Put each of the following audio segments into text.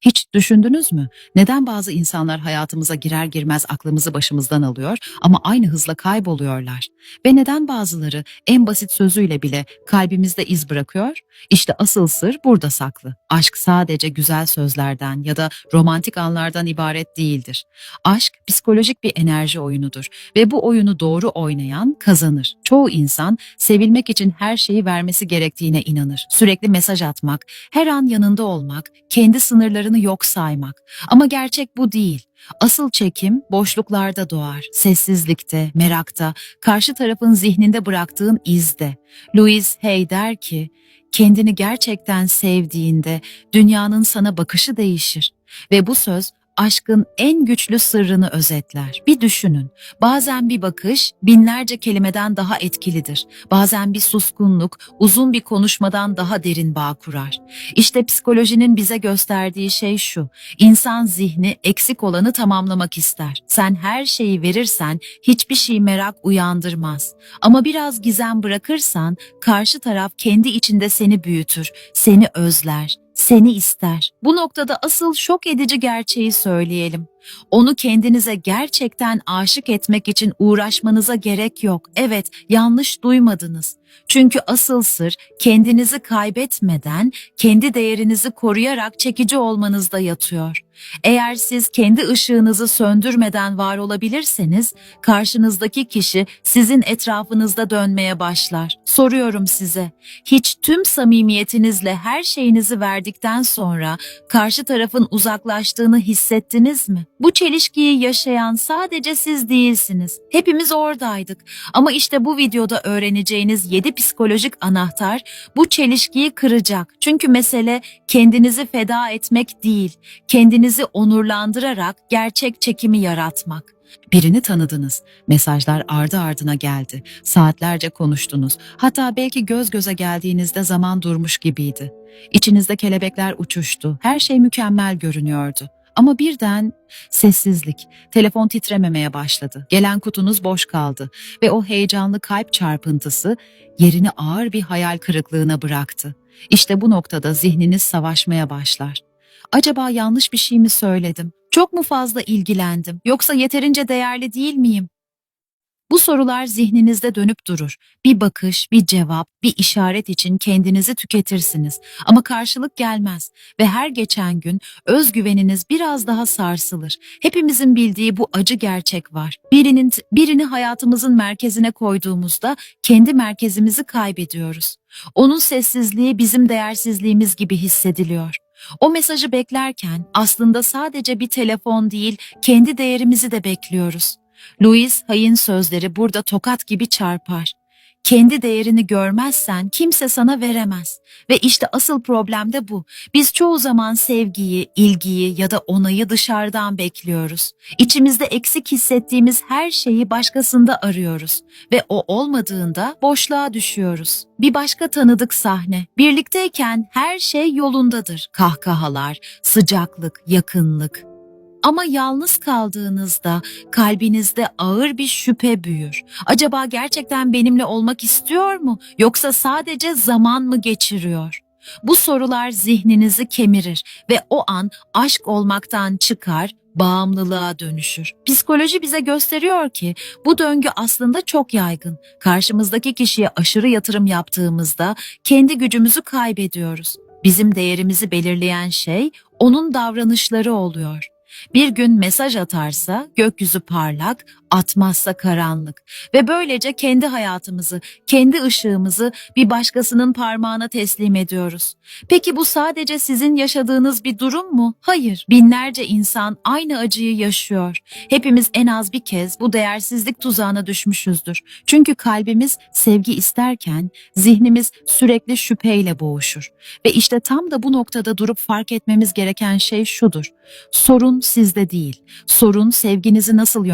Hiç düşündünüz mü? Neden bazı insanlar hayatımıza girer girmez aklımızı başımızdan alıyor ama aynı hızla kayboluyorlar? Ve neden bazıları en basit sözüyle bile kalbimizde iz bırakıyor? İşte asıl sır burada saklı. Aşk sadece güzel sözlerden ya da romantik anlardan ibaret değildir. Aşk psikolojik bir enerji oyunudur ve bu oyunu doğru oynayan kazanır. Çoğu insan sevilmek için her şeyi vermesi gerektiğine inanır. Sürekli mesaj atmak, her an yanında olmak, kendi sınırlarını yok saymak. Ama gerçek bu değil. Asıl çekim boşluklarda doğar, sessizlikte, merakta, karşı tarafın zihninde bıraktığın izde. Louise Hay der ki, kendini gerçekten sevdiğinde dünyanın sana bakışı değişir. Ve bu söz aşkın en güçlü sırrını özetler. Bir düşünün. Bazen bir bakış binlerce kelimeden daha etkilidir. Bazen bir suskunluk uzun bir konuşmadan daha derin bağ kurar. İşte psikolojinin bize gösterdiği şey şu. İnsan zihni eksik olanı tamamlamak ister. Sen her şeyi verirsen hiçbir şey merak uyandırmaz. Ama biraz gizem bırakırsan karşı taraf kendi içinde seni büyütür, seni özler, seni ister. Bu noktada asıl şok edici gerçeği söyleyelim. Onu kendinize gerçekten aşık etmek için uğraşmanıza gerek yok. Evet, yanlış duymadınız. Çünkü asıl sır kendinizi kaybetmeden, kendi değerinizi koruyarak çekici olmanızda yatıyor. Eğer siz kendi ışığınızı söndürmeden var olabilirseniz, karşınızdaki kişi sizin etrafınızda dönmeye başlar. Soruyorum size, hiç tüm samimiyetinizle her şeyinizi verdikten sonra karşı tarafın uzaklaştığını hissettiniz mi? Bu çelişkiyi yaşayan sadece siz değilsiniz. Hepimiz oradaydık. Ama işte bu videoda öğreneceğiniz 7 psikolojik anahtar bu çelişkiyi kıracak. Çünkü mesele kendinizi feda etmek değil, kendinizi onurlandırarak gerçek çekimi yaratmak. Birini tanıdınız. Mesajlar ardı ardına geldi. Saatlerce konuştunuz. Hatta belki göz göze geldiğinizde zaman durmuş gibiydi. İçinizde kelebekler uçuştu. Her şey mükemmel görünüyordu. Ama birden sessizlik, telefon titrememeye başladı. Gelen kutunuz boş kaldı ve o heyecanlı kalp çarpıntısı yerini ağır bir hayal kırıklığına bıraktı. İşte bu noktada zihniniz savaşmaya başlar. Acaba yanlış bir şey mi söyledim? Çok mu fazla ilgilendim? Yoksa yeterince değerli değil miyim? Bu sorular zihninizde dönüp durur. Bir bakış, bir cevap, bir işaret için kendinizi tüketirsiniz. Ama karşılık gelmez ve her geçen gün özgüveniniz biraz daha sarsılır. Hepimizin bildiği bu acı gerçek var. Birinin birini hayatımızın merkezine koyduğumuzda kendi merkezimizi kaybediyoruz. Onun sessizliği bizim değersizliğimiz gibi hissediliyor. O mesajı beklerken aslında sadece bir telefon değil, kendi değerimizi de bekliyoruz. Louis Hay'in sözleri burada tokat gibi çarpar. Kendi değerini görmezsen kimse sana veremez. Ve işte asıl problem de bu. Biz çoğu zaman sevgiyi, ilgiyi ya da onayı dışarıdan bekliyoruz. İçimizde eksik hissettiğimiz her şeyi başkasında arıyoruz. Ve o olmadığında boşluğa düşüyoruz. Bir başka tanıdık sahne. Birlikteyken her şey yolundadır. Kahkahalar, sıcaklık, yakınlık. Ama yalnız kaldığınızda kalbinizde ağır bir şüphe büyür. Acaba gerçekten benimle olmak istiyor mu yoksa sadece zaman mı geçiriyor? Bu sorular zihninizi kemirir ve o an aşk olmaktan çıkar, bağımlılığa dönüşür. Psikoloji bize gösteriyor ki bu döngü aslında çok yaygın. Karşımızdaki kişiye aşırı yatırım yaptığımızda kendi gücümüzü kaybediyoruz. Bizim değerimizi belirleyen şey onun davranışları oluyor. Bir gün mesaj atarsa gökyüzü parlak, atmazsa karanlık ve böylece kendi hayatımızı, kendi ışığımızı bir başkasının parmağına teslim ediyoruz. Peki bu sadece sizin yaşadığınız bir durum mu? Hayır. Binlerce insan aynı acıyı yaşıyor. Hepimiz en az bir kez bu değersizlik tuzağına düşmüşüzdür. Çünkü kalbimiz sevgi isterken zihnimiz sürekli şüpheyle boğuşur. Ve işte tam da bu noktada durup fark etmemiz gereken şey şudur. Sorun sizde değil. Sorun sevginizi nasıl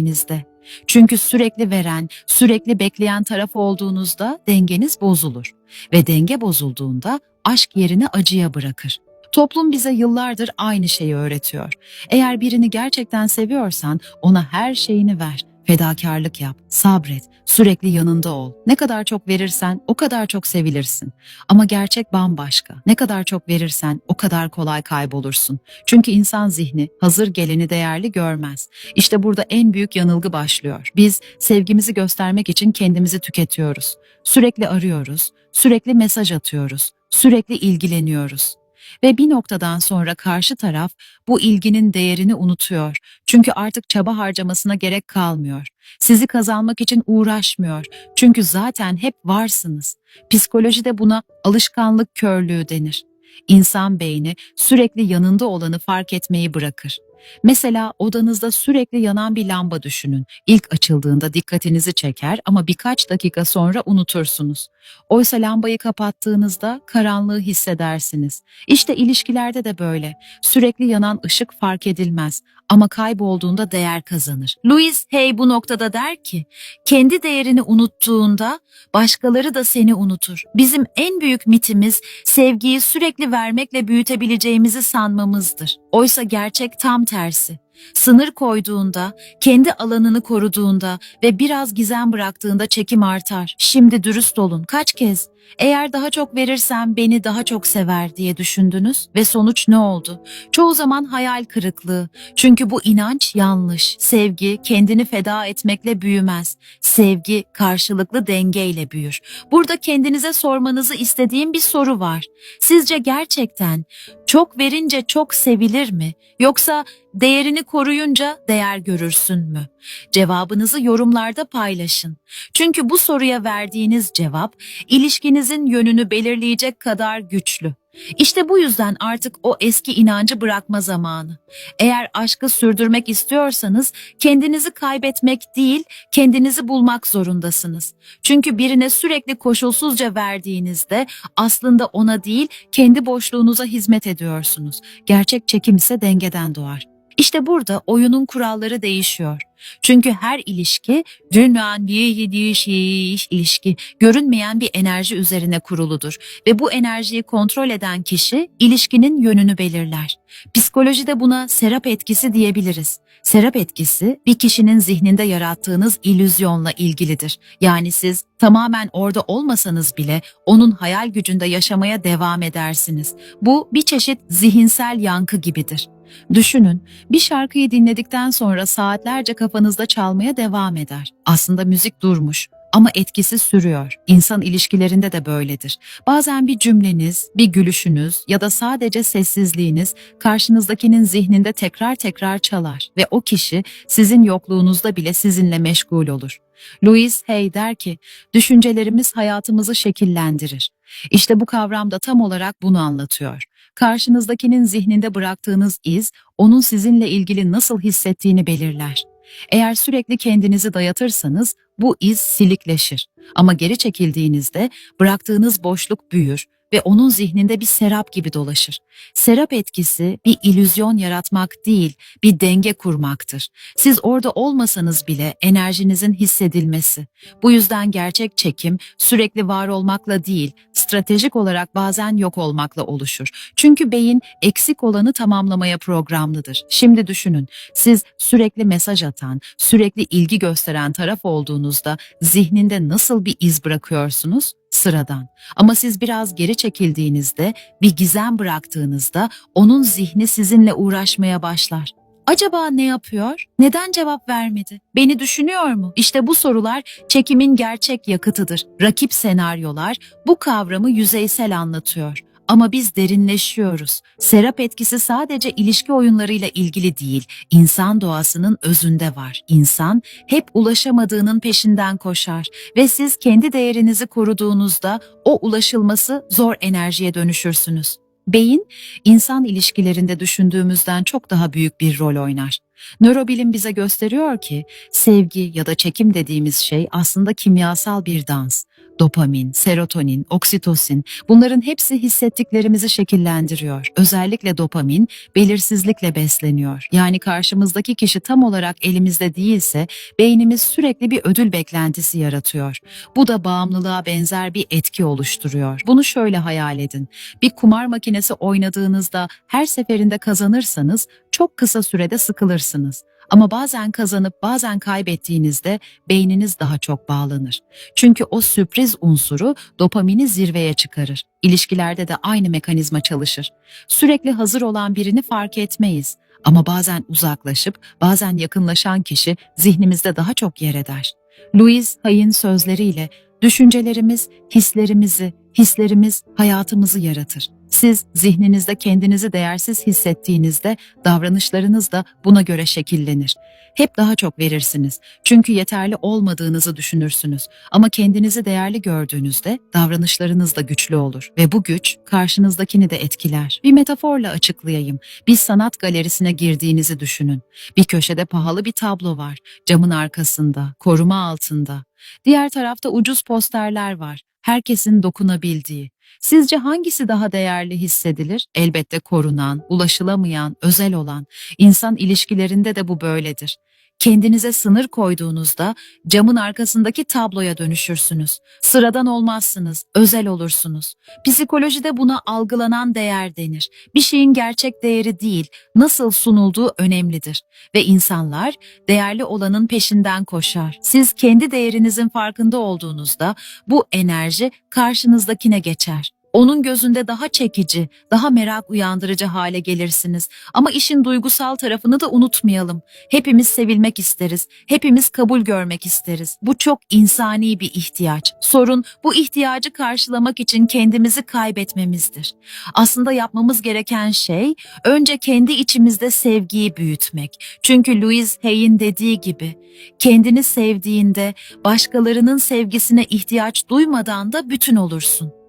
yönlendirdiğinizde. Çünkü sürekli veren, sürekli bekleyen taraf olduğunuzda dengeniz bozulur. Ve denge bozulduğunda aşk yerini acıya bırakır. Toplum bize yıllardır aynı şeyi öğretiyor. Eğer birini gerçekten seviyorsan ona her şeyini ver. Fedakarlık yap, sabret, sürekli yanında ol. Ne kadar çok verirsen o kadar çok sevilirsin. Ama gerçek bambaşka. Ne kadar çok verirsen o kadar kolay kaybolursun. Çünkü insan zihni hazır geleni değerli görmez. İşte burada en büyük yanılgı başlıyor. Biz sevgimizi göstermek için kendimizi tüketiyoruz. Sürekli arıyoruz, sürekli mesaj atıyoruz, sürekli ilgileniyoruz. Ve bir noktadan sonra karşı taraf bu ilginin değerini unutuyor. Çünkü artık çaba harcamasına gerek kalmıyor. Sizi kazanmak için uğraşmıyor. Çünkü zaten hep varsınız. Psikolojide buna alışkanlık körlüğü denir. İnsan beyni sürekli yanında olanı fark etmeyi bırakır. Mesela odanızda sürekli yanan bir lamba düşünün. İlk açıldığında dikkatinizi çeker ama birkaç dakika sonra unutursunuz. Oysa lambayı kapattığınızda karanlığı hissedersiniz. İşte ilişkilerde de böyle. Sürekli yanan ışık fark edilmez ama kaybolduğunda değer kazanır. Louis Hay bu noktada der ki, kendi değerini unuttuğunda başkaları da seni unutur. Bizim en büyük mitimiz sevgiyi sürekli vermekle büyütebileceğimizi sanmamızdır. Oysa gerçek tam tersi. Sınır koyduğunda, kendi alanını koruduğunda ve biraz gizem bıraktığında çekim artar. Şimdi dürüst olun. Kaç kez eğer daha çok verirsem beni daha çok sever diye düşündünüz ve sonuç ne oldu? Çoğu zaman hayal kırıklığı. Çünkü bu inanç yanlış. Sevgi kendini feda etmekle büyümez. Sevgi karşılıklı dengeyle büyür. Burada kendinize sormanızı istediğim bir soru var. Sizce gerçekten çok verince çok sevilir mi? Yoksa değerini koruyunca değer görürsün mü? Cevabınızı yorumlarda paylaşın. Çünkü bu soruya verdiğiniz cevap ilişkinizin yönünü belirleyecek kadar güçlü. İşte bu yüzden artık o eski inancı bırakma zamanı. Eğer aşkı sürdürmek istiyorsanız kendinizi kaybetmek değil, kendinizi bulmak zorundasınız. Çünkü birine sürekli koşulsuzca verdiğinizde aslında ona değil, kendi boşluğunuza hizmet ediyorsunuz. Gerçek çekim ise dengeden doğar. İşte burada oyunun kuralları değişiyor. Çünkü her ilişki dünyanın bir değişik ilişki görünmeyen bir enerji üzerine kuruludur ve bu enerjiyi kontrol eden kişi ilişkinin yönünü belirler. Psikolojide buna serap etkisi diyebiliriz. Serap etkisi bir kişinin zihninde yarattığınız illüzyonla ilgilidir. Yani siz tamamen orada olmasanız bile onun hayal gücünde yaşamaya devam edersiniz. Bu bir çeşit zihinsel yankı gibidir. Düşünün, bir şarkıyı dinledikten sonra saatlerce kafanızda çalmaya devam eder. Aslında müzik durmuş ama etkisi sürüyor. İnsan ilişkilerinde de böyledir. Bazen bir cümleniz, bir gülüşünüz ya da sadece sessizliğiniz karşınızdakinin zihninde tekrar tekrar çalar ve o kişi sizin yokluğunuzda bile sizinle meşgul olur. Louis Hay der ki, düşüncelerimiz hayatımızı şekillendirir. İşte bu kavram da tam olarak bunu anlatıyor. Karşınızdakinin zihninde bıraktığınız iz, onun sizinle ilgili nasıl hissettiğini belirler. Eğer sürekli kendinizi dayatırsanız bu iz silikleşir. Ama geri çekildiğinizde bıraktığınız boşluk büyür ve onun zihninde bir serap gibi dolaşır. Serap etkisi bir ilüzyon yaratmak değil, bir denge kurmaktır. Siz orada olmasanız bile enerjinizin hissedilmesi. Bu yüzden gerçek çekim sürekli var olmakla değil, stratejik olarak bazen yok olmakla oluşur. Çünkü beyin eksik olanı tamamlamaya programlıdır. Şimdi düşünün, siz sürekli mesaj atan, sürekli ilgi gösteren taraf olduğunuzda zihninde nasıl bir iz bırakıyorsunuz? Sıradan. Ama siz biraz geri çekildiğinizde, bir gizem bıraktığınızda onun zihni sizinle uğraşmaya başlar. Acaba ne yapıyor? Neden cevap vermedi? Beni düşünüyor mu? İşte bu sorular çekimin gerçek yakıtıdır. Rakip senaryolar bu kavramı yüzeysel anlatıyor. Ama biz derinleşiyoruz. Serap etkisi sadece ilişki oyunlarıyla ilgili değil, insan doğasının özünde var. İnsan hep ulaşamadığının peşinden koşar ve siz kendi değerinizi koruduğunuzda o ulaşılması zor enerjiye dönüşürsünüz. Beyin, insan ilişkilerinde düşündüğümüzden çok daha büyük bir rol oynar. Nörobilim bize gösteriyor ki sevgi ya da çekim dediğimiz şey aslında kimyasal bir dans. Dopamin, serotonin, oksitosin bunların hepsi hissettiklerimizi şekillendiriyor. Özellikle dopamin belirsizlikle besleniyor. Yani karşımızdaki kişi tam olarak elimizde değilse beynimiz sürekli bir ödül beklentisi yaratıyor. Bu da bağımlılığa benzer bir etki oluşturuyor. Bunu şöyle hayal edin. Bir kumar makinesi oynadığınızda her seferinde kazanırsanız Çok kısa sürede sıkılırsınız. Ama bazen kazanıp bazen kaybettiğinizde beyniniz daha çok bağlanır. Çünkü o sürpriz unsuru dopamini zirveye çıkarır. İlişkilerde de aynı mekanizma çalışır. Sürekli hazır olan birini fark etmeyiz. Ama bazen uzaklaşıp bazen yakınlaşan kişi zihnimizde daha çok yer eder. Louise Hay'in sözleriyle düşüncelerimiz hislerimizi, hislerimiz hayatımızı yaratır. Siz zihninizde kendinizi değersiz hissettiğinizde davranışlarınız da buna göre şekillenir. Hep daha çok verirsiniz. Çünkü yeterli olmadığınızı düşünürsünüz. Ama kendinizi değerli gördüğünüzde davranışlarınız da güçlü olur ve bu güç karşınızdakini de etkiler. Bir metaforla açıklayayım. Bir sanat galerisine girdiğinizi düşünün. Bir köşede pahalı bir tablo var. Camın arkasında, koruma altında. Diğer tarafta ucuz posterler var. Herkesin dokunabildiği. Sizce hangisi daha değerli hissedilir? Elbette korunan, ulaşılamayan, özel olan. İnsan ilişkilerinde de bu böyledir. Kendinize sınır koyduğunuzda camın arkasındaki tabloya dönüşürsünüz. Sıradan olmazsınız, özel olursunuz. Psikolojide buna algılanan değer denir. Bir şeyin gerçek değeri değil, nasıl sunulduğu önemlidir. Ve insanlar değerli olanın peşinden koşar. Siz kendi değerinizin farkında olduğunuzda bu enerji karşınızdakine geçer. Onun gözünde daha çekici, daha merak uyandırıcı hale gelirsiniz. Ama işin duygusal tarafını da unutmayalım. Hepimiz sevilmek isteriz, hepimiz kabul görmek isteriz. Bu çok insani bir ihtiyaç. Sorun bu ihtiyacı karşılamak için kendimizi kaybetmemizdir. Aslında yapmamız gereken şey önce kendi içimizde sevgiyi büyütmek. Çünkü Louise Hay'in dediği gibi kendini sevdiğinde başkalarının sevgisine ihtiyaç duymadan da bütün olursun.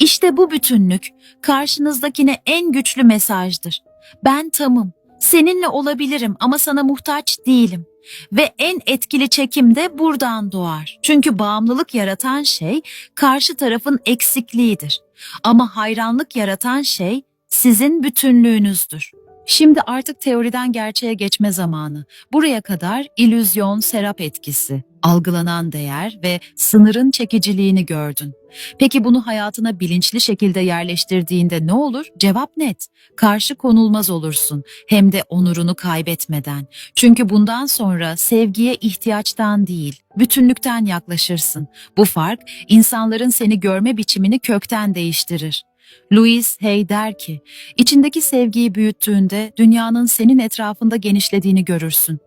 İşte bu bütünlük karşınızdakine en güçlü mesajdır. Ben tamım. Seninle olabilirim ama sana muhtaç değilim. Ve en etkili çekim de buradan doğar. Çünkü bağımlılık yaratan şey karşı tarafın eksikliğidir. Ama hayranlık yaratan şey sizin bütünlüğünüzdür. Şimdi artık teoriden gerçeğe geçme zamanı. Buraya kadar ilüzyon, serap etkisi, algılanan değer ve sınırın çekiciliğini gördün. Peki bunu hayatına bilinçli şekilde yerleştirdiğinde ne olur? Cevap net. Karşı konulmaz olursun. Hem de onurunu kaybetmeden. Çünkü bundan sonra sevgiye ihtiyaçtan değil, bütünlükten yaklaşırsın. Bu fark insanların seni görme biçimini kökten değiştirir. Louise Hay der ki, içindeki sevgiyi büyüttüğünde dünyanın senin etrafında genişlediğini görürsün.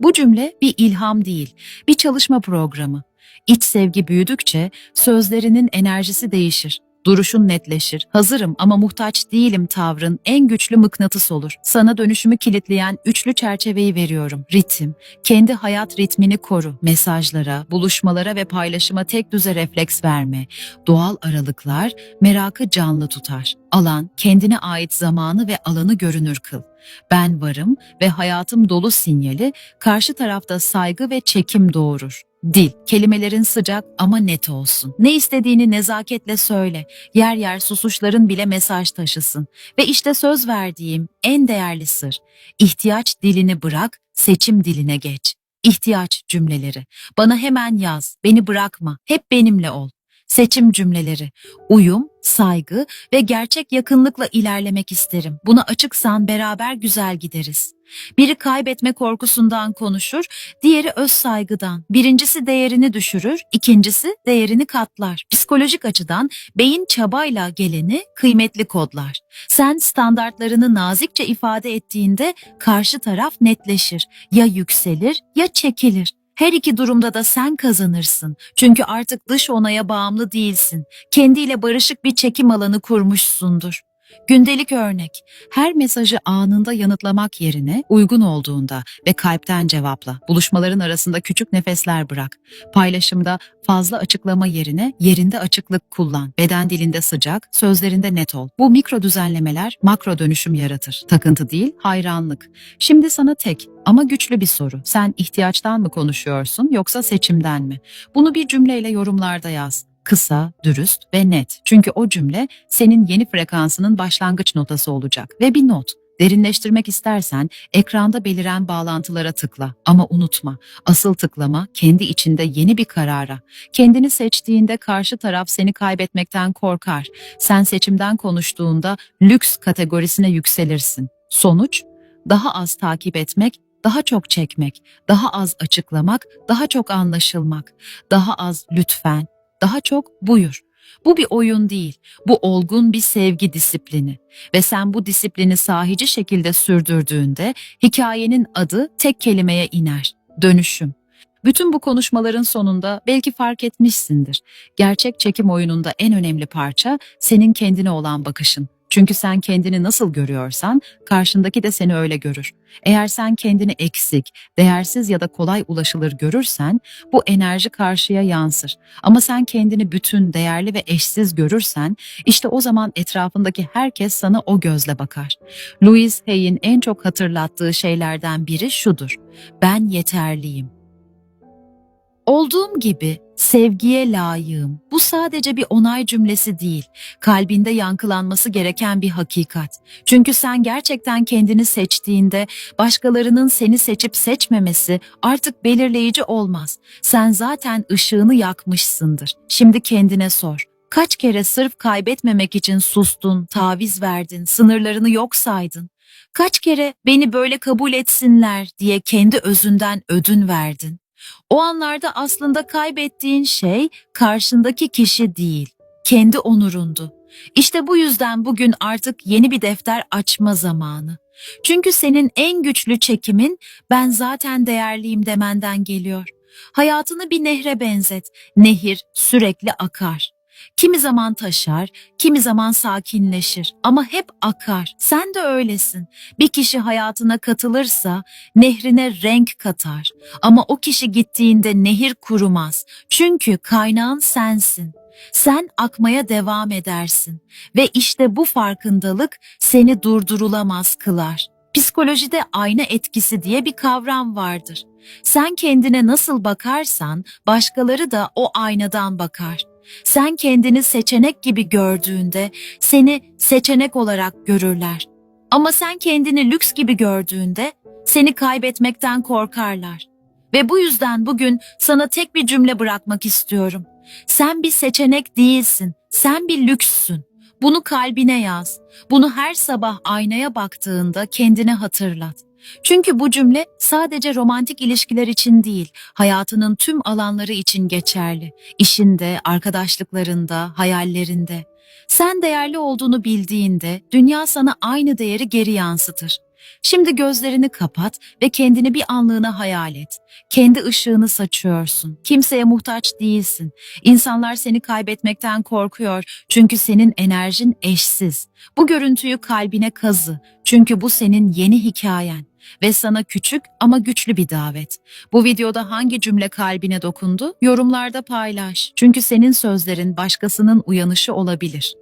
Bu cümle bir ilham değil, bir çalışma programı. İç sevgi büyüdükçe sözlerinin enerjisi değişir. Duruşun netleşir. Hazırım ama muhtaç değilim tavrın en güçlü mıknatıs olur. Sana dönüşümü kilitleyen üçlü çerçeveyi veriyorum. Ritim, kendi hayat ritmini koru. Mesajlara, buluşmalara ve paylaşıma tek düze refleks verme. Doğal aralıklar merakı canlı tutar. Alan, kendine ait zamanı ve alanı görünür kıl. Ben varım ve hayatım dolu sinyali karşı tarafta saygı ve çekim doğurur. Dil, kelimelerin sıcak ama net olsun. Ne istediğini nezaketle söyle. Yer yer susuşların bile mesaj taşısın. Ve işte söz verdiğim en değerli sır. İhtiyaç dilini bırak, seçim diline geç. İhtiyaç cümleleri. Bana hemen yaz, beni bırakma, hep benimle ol. Seçim cümleleri. Uyum, saygı ve gerçek yakınlıkla ilerlemek isterim. Buna açıksan beraber güzel gideriz. Biri kaybetme korkusundan konuşur, diğeri öz saygıdan. Birincisi değerini düşürür, ikincisi değerini katlar. Psikolojik açıdan beyin çabayla geleni kıymetli kodlar. Sen standartlarını nazikçe ifade ettiğinde karşı taraf netleşir. Ya yükselir ya çekilir. Her iki durumda da sen kazanırsın. Çünkü artık dış onaya bağımlı değilsin. Kendiyle barışık bir çekim alanı kurmuşsundur. Gündelik örnek. Her mesajı anında yanıtlamak yerine uygun olduğunda ve kalpten cevapla. Buluşmaların arasında küçük nefesler bırak. Paylaşımda fazla açıklama yerine yerinde açıklık kullan. Beden dilinde sıcak, sözlerinde net ol. Bu mikro düzenlemeler makro dönüşüm yaratır. Takıntı değil, hayranlık. Şimdi sana tek ama güçlü bir soru. Sen ihtiyaçtan mı konuşuyorsun yoksa seçimden mi? Bunu bir cümleyle yorumlarda yaz. Kısa, dürüst ve net. Çünkü o cümle senin yeni frekansının başlangıç notası olacak. Ve bir not. Derinleştirmek istersen ekranda beliren bağlantılara tıkla ama unutma. Asıl tıklama kendi içinde yeni bir karara. Kendini seçtiğinde karşı taraf seni kaybetmekten korkar. Sen seçimden konuştuğunda lüks kategorisine yükselirsin. Sonuç daha az takip etmek, daha çok çekmek, daha az açıklamak, daha çok anlaşılmak, daha az lütfen, daha çok buyur. Bu bir oyun değil, bu olgun bir sevgi disiplini ve sen bu disiplini sahici şekilde sürdürdüğünde hikayenin adı tek kelimeye iner, dönüşüm. Bütün bu konuşmaların sonunda belki fark etmişsindir. Gerçek çekim oyununda en önemli parça senin kendine olan bakışın. Çünkü sen kendini nasıl görüyorsan karşındaki de seni öyle görür. Eğer sen kendini eksik, değersiz ya da kolay ulaşılır görürsen bu enerji karşıya yansır. Ama sen kendini bütün, değerli ve eşsiz görürsen işte o zaman etrafındaki herkes sana o gözle bakar. Louise Hay'in en çok hatırlattığı şeylerden biri şudur. Ben yeterliyim. Olduğum gibi sevgiye layığım. Bu sadece bir onay cümlesi değil, kalbinde yankılanması gereken bir hakikat. Çünkü sen gerçekten kendini seçtiğinde başkalarının seni seçip seçmemesi artık belirleyici olmaz. Sen zaten ışığını yakmışsındır. Şimdi kendine sor. Kaç kere sırf kaybetmemek için sustun, taviz verdin, sınırlarını yok saydın? Kaç kere beni böyle kabul etsinler diye kendi özünden ödün verdin? O anlarda aslında kaybettiğin şey karşındaki kişi değil, kendi onurundu. İşte bu yüzden bugün artık yeni bir defter açma zamanı. Çünkü senin en güçlü çekimin ben zaten değerliyim demenden geliyor. Hayatını bir nehre benzet. Nehir sürekli akar. Kimi zaman taşar, kimi zaman sakinleşir ama hep akar. Sen de öylesin. Bir kişi hayatına katılırsa nehrine renk katar. Ama o kişi gittiğinde nehir kurumaz. Çünkü kaynağın sensin. Sen akmaya devam edersin ve işte bu farkındalık seni durdurulamaz kılar. Psikolojide ayna etkisi diye bir kavram vardır. Sen kendine nasıl bakarsan başkaları da o aynadan bakar. Sen kendini seçenek gibi gördüğünde seni seçenek olarak görürler. Ama sen kendini lüks gibi gördüğünde seni kaybetmekten korkarlar. Ve bu yüzden bugün sana tek bir cümle bırakmak istiyorum. Sen bir seçenek değilsin, sen bir lükssün. Bunu kalbine yaz. Bunu her sabah aynaya baktığında kendine hatırlat. Çünkü bu cümle sadece romantik ilişkiler için değil, hayatının tüm alanları için geçerli. İşinde, arkadaşlıklarında, hayallerinde. Sen değerli olduğunu bildiğinde dünya sana aynı değeri geri yansıtır. Şimdi gözlerini kapat ve kendini bir anlığına hayal et. Kendi ışığını saçıyorsun. Kimseye muhtaç değilsin. İnsanlar seni kaybetmekten korkuyor çünkü senin enerjin eşsiz. Bu görüntüyü kalbine kazı çünkü bu senin yeni hikayen ve sana küçük ama güçlü bir davet. Bu videoda hangi cümle kalbine dokundu? Yorumlarda paylaş. Çünkü senin sözlerin başkasının uyanışı olabilir.